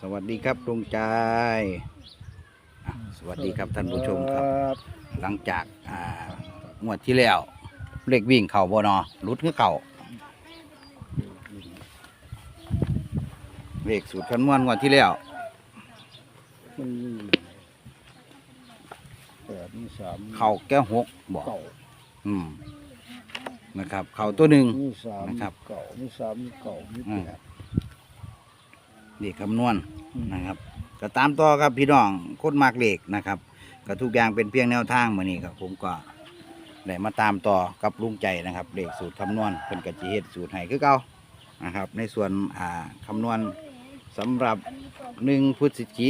สวัสดีครับลุงใจายอะสวัสดีครับท่านผู้ชมครับ หลังจากอ่างวดที่แล้วเลขวิ่งเข่าบนอรุดคือเข่าเลขสูตรคำนวณงวดที่แล้วมันมีแปดมีสามเข่าแก้วหกบอกเก่าอืมนะครับ เข่าตัวหนึ่ง มีสามนะครับมีเก่ามีสามมีเก่ามีอืมแปด เลขคำนวณอืมนะครับก็ตามต่อครับพี่น้องโคตรมากเลขนะครับก็ทุกอย่างเป็นเพียงแนวทางมานี่ครับผมก็ได้มาตามต่อกับลุงใจนะครับเลขสูตรคำนวณเป็นกะจิเฮ็ดสูตรให้คือเก่านะครับ ในส่วนอ่าคำนวณสำหรับหนึ่งพฤศจิ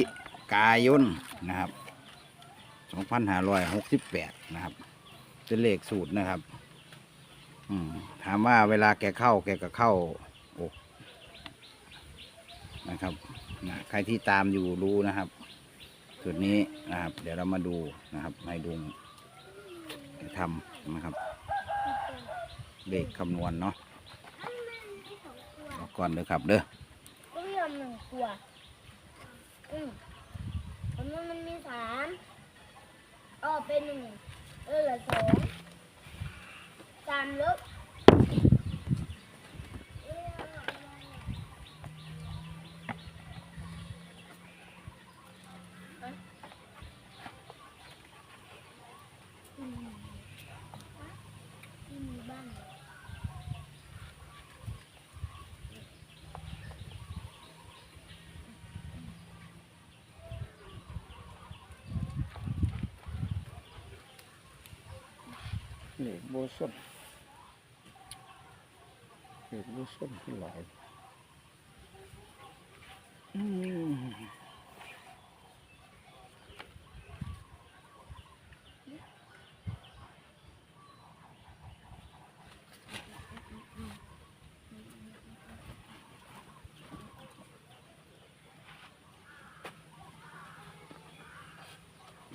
กายนนะครับ2568นะครับเป็นเลขสูตรนะครับอืมถามว่าเวลาแกเข้าแกก็เข้าโอ้ นะครับนะใครที่ตามอยู่รู้นะครับ จุดนี้นะครับ เดี๋ยวเรามาดูนะครับให้ดุงทำนะครับเลขคำนวณเนาะก่อนเลยครับเด้อก็ยอมหนึ่งขวดอืมผมว่ามันมีสามเออเป็นหนึ่งเออเหลือสองสามลบ เหล็กโบส้นเหล็กโบส้นที่หลายอืม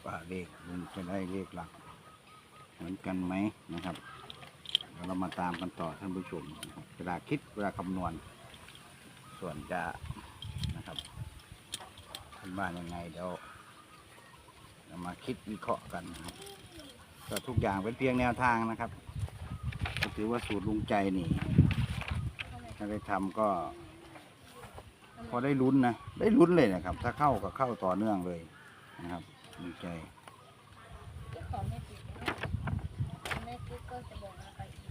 ว่าเลขมันจะได้เลขหลัก เหมือนกันไหมนะครับเรามาตามกันต่อท่านผู้ชมเวลาคิดเวลาคำนวณ ส่วนจะนะครับเป็นว่ายังไงเดี๋ยวเรามาคิดวิเคราะห์กันนะครับก็ทุกอย่างเป็นเพียงแนวทางนะครับก็ถือว่าสูตรลุงใจนี่ถ้าได้ทำก็ พอได้ลุ้นนะ ได้ลุ้นเลยนะครับ ถ้าเข้าก็เข้าต่อเนื่องเลยนะครับลุงใจ ที่ขอไม่ติดแม่กิ๊กก็จะบอกเราไปอีก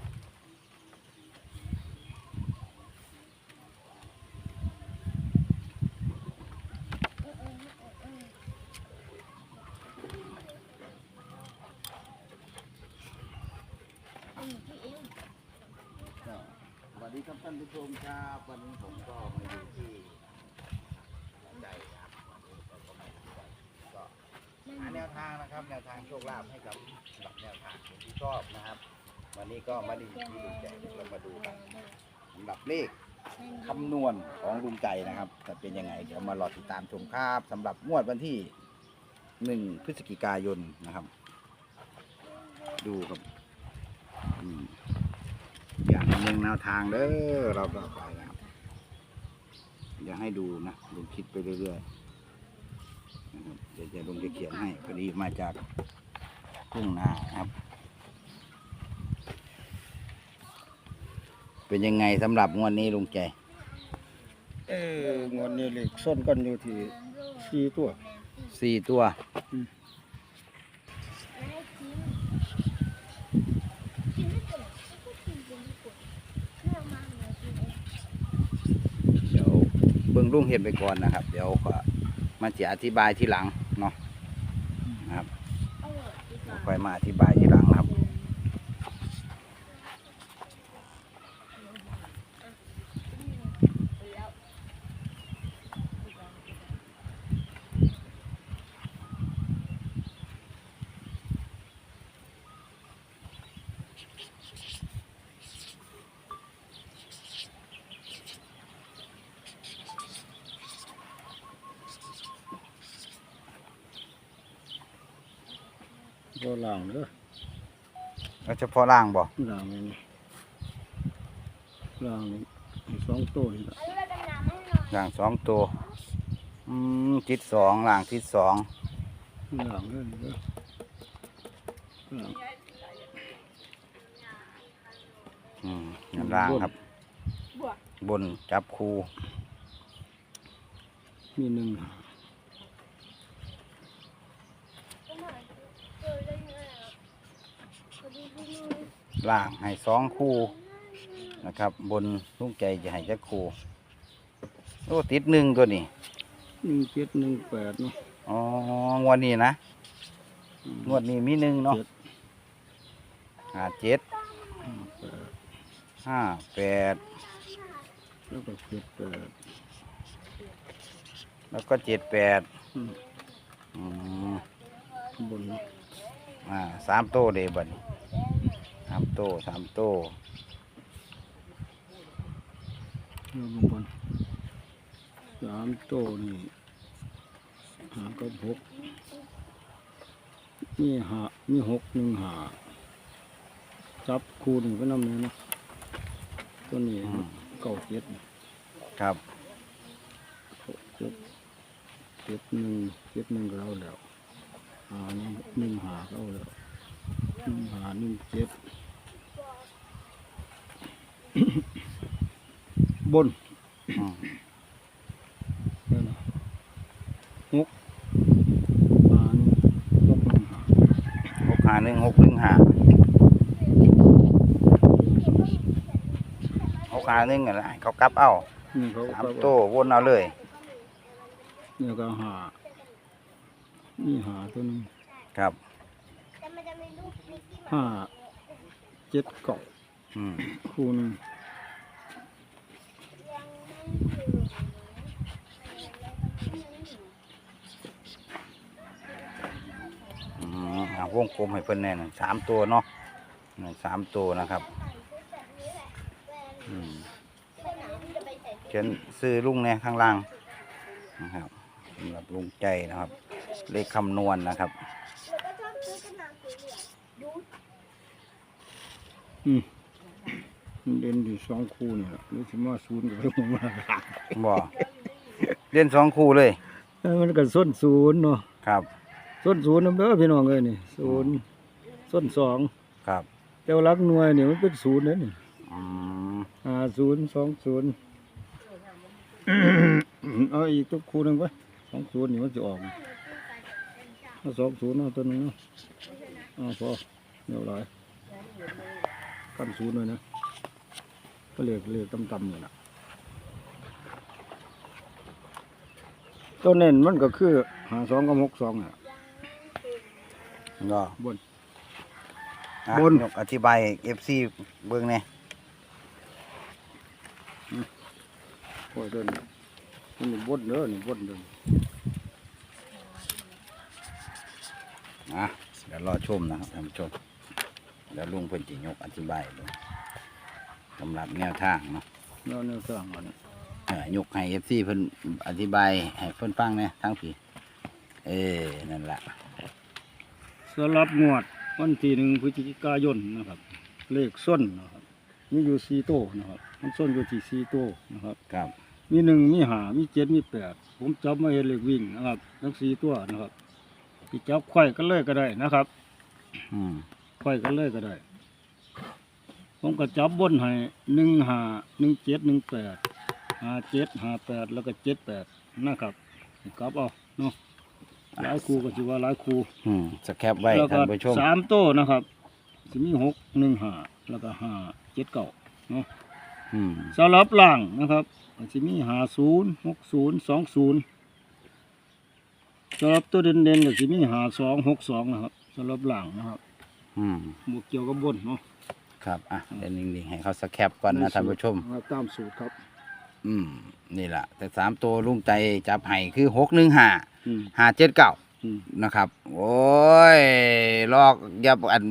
อืมอืมอืมอืมอืมพี่เอง สวัสดีครับ ท่านผู้ชมครับวันนี้ผมก็มาอยู่ที่ใจครับก็หาแนวทางนะครับ แนวทางโชคลาภให้กับหรับแนวทางที่ชอบนะครับ วันนี้ก็มาดีที่ลุงใจเรามาดูกันสำหรับเลขคำนวณของลุงใจนะครับจะเป็นยังไง เดี๋ยวมารอติดตามชมครับสำหรับงวดวันที่หนึ่งพฤศจิกายนนะครับ ดูครับอืม อย่างหนึ่งแนวทางเด้อเราต่อไปนะครับอย่าให้ดูนะลุงคิดไปเรื่อยๆนะครับเดี๋ยวจะลุงจะเขียนให้พอดีมาจากทุ่งนานะครับ เป็นยังไงสำหรับงวดนี้ลุงใจ เอองวดนี้เหล็กส้นกันอยู่ที่สี่ตัวสี่ตัวให้กินกินไม่เป็นก็กินเป็นไม่เป็นเชื่อมากเลยกินเอง เดี๋ยวเบื้อ งลุงเห็นไปก่อนนะครับ เดี๋ยวก็มาจะอธิบายทีหลังเนาะนะครับค่อยมาอธิบายทีหลังนะครับ ก็ล่างเด้อแล้วเฉพาะล่างบ่ล่างนี่ล่างนี่สองตัวนี่ล่ะเอาเลือดกันน้ำให้หน่อยล่างสองตัวอืมทิศสองล่างทิศสองหลังนั่นเด้อหลังอืมนั่นล่างครับ บนจับคูมีหนึ่ง ล่างให้สองคูนะครับ บนลุงใจจะให้จักคูโอ้ติดหนึ่งตัวนี้หนึ่งเจ็ดหนึ่งแปดเนาะอ๋องวดนี้นะอืมงวดนี้มีหนึ่งเนาะเจ็ดห้าเจ็ดห้าแปดห้าแปดแล้วก็เจ็ดแปดแล้วก็เจ็ดแปดอืมอืมบนเนาะอ่าสามโตเดบัดนสาม โตสามโตแล้วลงบนสามโต้นี่หากับหกมีหามีหกหนึ่งหาจับคูหนึ่งก็นำเลยเนาะตัวนี้อืมเก้าเจ็ดครับเจ็ดเจ็ดหนึ่งเจ็ดหนึ่งก็เอาแล้วหาหนึ่งหนึ่งหาก็เอาแล้วหนึ่งหาหนึ่งเจ็ด บนอืมนั่นน่ะหกหาหนึ่งหกหนึ่งหาหกหาหนึ่งหกหนึ่งหาหกหาหนึ่งอะไรเขากลับเอานี่เขาสามก็โตวนเอาเลยเนี่ยก็หานี่หาตัวหนึงครับห้าเจ็ดเก้าอืม คู่หนึ่งอืมเอาวงกลมให้เพิ่นแน่นอนสามตัวเนาะนี่สามตัวนะครับอืมเขียนซื้อลุงเนี่ยข้างล่างนะครับสำหรับลุงใจนะครับ เลขคำนวณนะครับอืมมัน เด่นอยู่สองคู่นี่แหละหรือสิมาศูนย์กับผมมาบ่เล่นสองคู่เลยมันก็ส้นศูนย์เนาะครับ ส้นศูนย์นำเด้อพี่น้องเอ้ยนี่ศูนย์ส้นสองครับเจ้ารักหน่วยนี่มันเป็นศูนย์นั่นนี่อืมอ่าศูนย์สองศูนย์เอาอีกตัวคู่หนึ่งไปสองศูนย์นี่มันจะออกเอาสองศูนย์เอาตัวหนึงเนาะเอาพอเดี๋ยวหลายกันศูนย์เลยนะ ก็เรียกเรียกต่ำๆเลยนะตัวเน้นมันก็คือหาสองกับหกสองอะก็บนอะบนยกอธิบายเอฟซีเบิ่งเนี่ยโอ้ยเดินนี่บดเด้อนี่บดเดินอะเดี๋ยวรอชมนะครับท่านผู้ชมเดี๋ยวลุงเพิ่นจะยกอธิบายเบิ่ง สำหรับแนวทางเนาะแล้วแนวสร้างอันนี้เอ่อยกให้เอฟซีเพิ่นอธิบายให้เพิ่นฟังเนี่ยทั้งผีเออนั่นแหละสำหรับงวดวันที่หนึ่งพฤศจิกายนนะครับ เลขส้นนะครับมีอยู่สี่โต้นะครับ มันส้นอยู่ที่สี่โต้นะครับ ครับมีหนึ่งมีหามีเจ็ดมีแปดผมจับมาเห็นเลขวิ่งนะครับทั้งสี่ตัวนะครับที่จับไข่กันเลยก็ได้นะครับอืมไข่กันเลยก็ได้ ผมก็จับบนให้หนึ่งหาหนึ่งเจ็ดหนึ่งแปดหาเจ็ดหาแปดแล้วก็เจ็ดแปดนะครับกลับเอาเนาะหลายครูก็ถือว่าหลายครูอืมสแคปไว้แล้วก็ท่านผู้ชมสามโต้นะครับจะมีหกหนึ่งหาแล้วก็ห้าเจ็ดเก้าเนาะอืมสำหรับล่างนะครับจะมีหาศูนย์หกศูนย์สองศูนย์สำหรับตัวเด่นๆก็จะมีหาสองหกสองนะครับสำหรับล่างนะครับ อืม หมวกเกี่ยวกับบนเนาะ ครับอะเดี๋ยวนิ่งๆให้เขาสแคปก่อนนะท่านผู้ชมอ่าตามสูตรครับ อืมนี่แหละแต่สามตัวลุงใจจับให้คือหกหนึ่งห้าอืมห้าเจ็ดเก้าอืม นะครับ โอ้ยลอกอย่าอัน